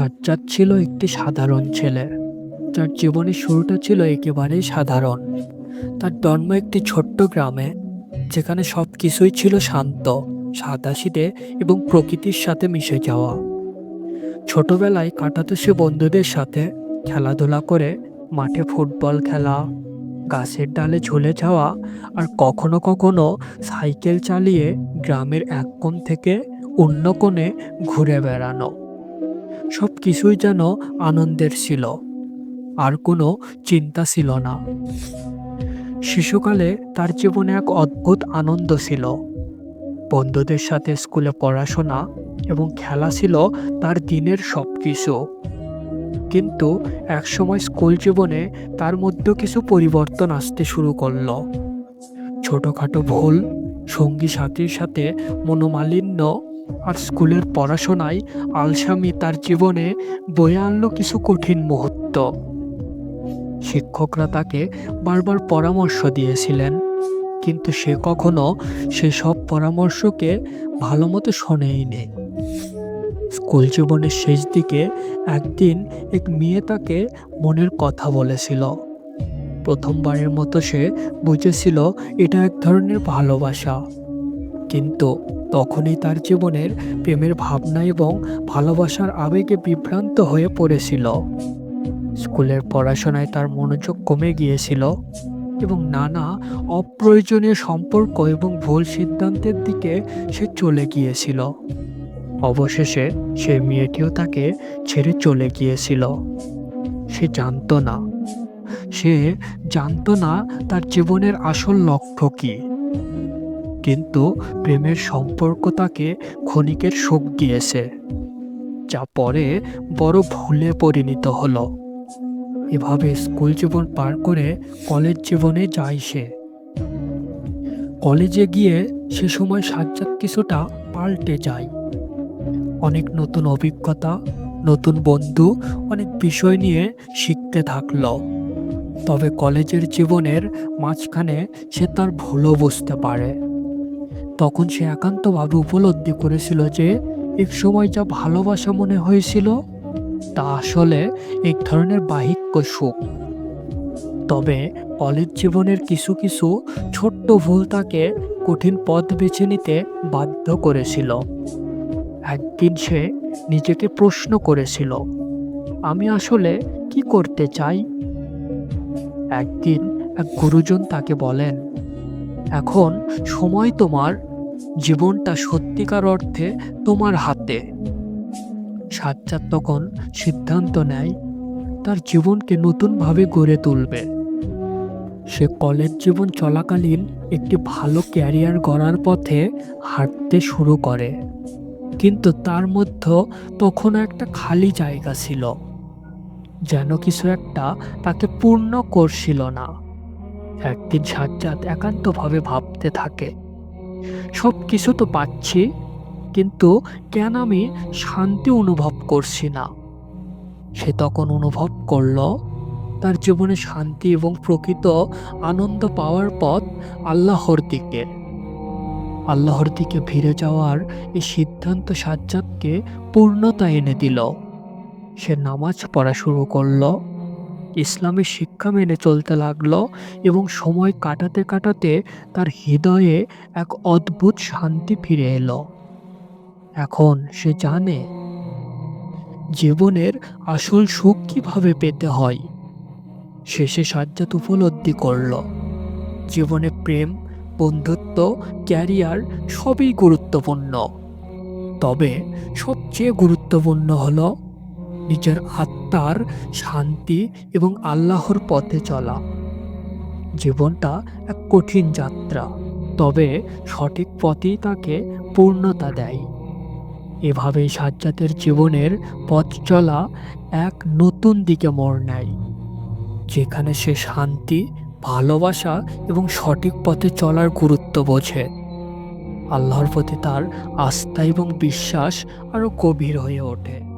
সাজ্জাদ ছিল একটি সাধারণ ছেলে। যার জীবনের শুরুটা ছিল একেবারেই সাধারণ। তার জন্ম একটি ছোট্ট গ্রামে, যেখানে সব কিছুই ছিল শান্ত সাদাসিদে এবং প্রকৃতির সাথে মিশে যাওয়া। ছোটবেলায় কাটাতো সে বন্ধুদের সাথে খেলাধুলা করে, মাঠে ফুটবল খেলা, গাছের ডালে ঝুলে যাওয়া আর কখনো কখনো সাইকেল চালিয়ে গ্রামের এক কোণ থেকে অন্য কোণে ঘুরে বেড়ানো। সব কিছুই যেন আনন্দের ছিল। আর কোনো চিন্তা ছিল না। শিশুকালে তার জীবনে এক অদ্ভুত আনন্দ ছিল। বন্ধুদের সাথে স্কুলে পড়াশোনা এবং খেলা ছিল তার দিনের সব কিছু কিন্তু একসময় স্কুল জীবনে তার মধ্যে কিছু পরিবর্তন আসতে শুরু করল। ছোটোখাটো ভুল সঙ্গী সাথীর সাথে মনোমালিন্য আর স্কুলের পড়াশোনায় আলসামি তার জীবনে বয়ে আনলো কিছু কঠিন মুহূর্ত। শিক্ষকরা তাকে বারবার পরামর্শ দিয়েছিলেন, কিন্তু সে কখনো সেসব পরামর্শকে ভালো মতো শোনেইনি। স্কুল জীবনের শেষ দিকে একদিন এক মেয়ে তাকে মনের কথা বলেছিল। প্রথমবারের মতো সে বুঝেছিল এটা এক ধরনের ভালোবাসা। কিন্তু তখনই তার জীবনের প্রেমের ভাবনা এবং ভালোবাসার আবেগে বিভ্রান্ত হয়ে পড়েছিল। স্কুলের পড়াশোনায় তার মনোযোগ কমে গিয়েছিল এবং নানা অপ্রয়োজনীয় সম্পর্ক এবং ভুল সিদ্ধান্তের দিকে সে চলে গিয়েছিল। অবশেষে সে মেয়েটিও তাকে ছেড়ে চলে গিয়েছিল। সে জানতো না। সে জানতো না তার জীবনের আসল লক্ষ্য কী। কিন্তু প্রেমের সম্পর্ক তাকে ক্ষণিকের সুখ দিয়েছে, যা পরে বড় ভুলে পরিণত হলো। এভাবে স্কুল জীবন পার করে কলেজ জীবনে যায় সে। কলেজে গিয়ে সে সময় সাজ্জাদ কিছুটা পাল্টে যায়। অনেক নতুন অভিজ্ঞতা, নতুন বন্ধু, অনেক বিষয় নিয়ে শিখতে থাকল। তবে কলেজের জীবনের মাঝখানে সে তার ভুলও বুঝতে পারে। তখন সে একান্তভাবে উপলব্ধি করেছিল যে এক সময় যা ভালোবাসা মনে হয়েছিল, তা আসলে এক ধরনের বাহিক্য সুখ। তবে কলেজ জীবনের কিছু কিছু ছোট্ট ভুল তাকে কঠিন পথ বেছে নিতে বাধ্য করেছিল। একদিন সে নিজেকে প্রশ্ন করেছিল, আমি আসলে কি করতে চাই? একদিন এক গুরুজন তাকে বলেন, এখন সময় তোমার জীবনটা সত্যিকার অর্থে তোমার হাতে। সাজ্জাদ তখন সিদ্ধান্ত নেয়, তার জীবনকে নতুনভাবে গড়ে তুলবে। সে কলেজ জীবন চলাকালীন একটি ভালো ক্যারিয়ার গড়ার পথে হাঁটতে শুরু করে। কিন্তু তার মধ্যে তখন একটা খালি জায়গা ছিল, যেন কিছু একটা তাকে পূর্ণ করছিল না। একদিন সাজ্জাদ একান্তভাবে ভাবতে থাকে সব কিছু তো পাচ্ছি, কিন্তু কেন আমি শান্তি অনুভব করছি না? সে তখন অনুভব করল, তার জীবনে শান্তি এবং প্রকৃত আনন্দ পাওয়ার পথ আল্লাহর দিকে। আল্লাহর দিকে ফিরে যাওয়ার এই সিদ্ধান্ত সাজ্জাদকে পূর্ণতা এনে দিল। সে নামাজ পড়া শুরু করল। ইসলামের শিক্ষা মেনে চলতে লাগল এবং সময় কাটাতে কাটাতে তার হৃদয়ে এক অদ্ভুত শান্তি ফিরে এলো। এখন সে জানে জীবনের আসল সুখ কীভাবে পেতে হয়। শেষে সাজ্জাদ উপলব্ধি করল, জীবনে প্রেম, বন্ধুত্ব, ক্যারিয়ার সবই গুরুত্বপূর্ণ। তবে সবচেয়ে গুরুত্বপূর্ণ হলো নিজের আত্মার শান্তি এবং আল্লাহর পথে চলা। জীবনটা এক কঠিন যাত্রা, তবে সঠিক পথেই তাকে পূর্ণতা দেয়। এভাবেই সাজ্জাতের জীবনের পথ চলা এক নতুন দিকে মোড় নেয়, যেখানে সে শান্তি, ভালোবাসা এবং সঠিক পথে চলার গুরুত্ব বোঝে। আল্লাহর প্রতি তার আস্থা এবং বিশ্বাস আরও গভীর হয়ে ওঠে।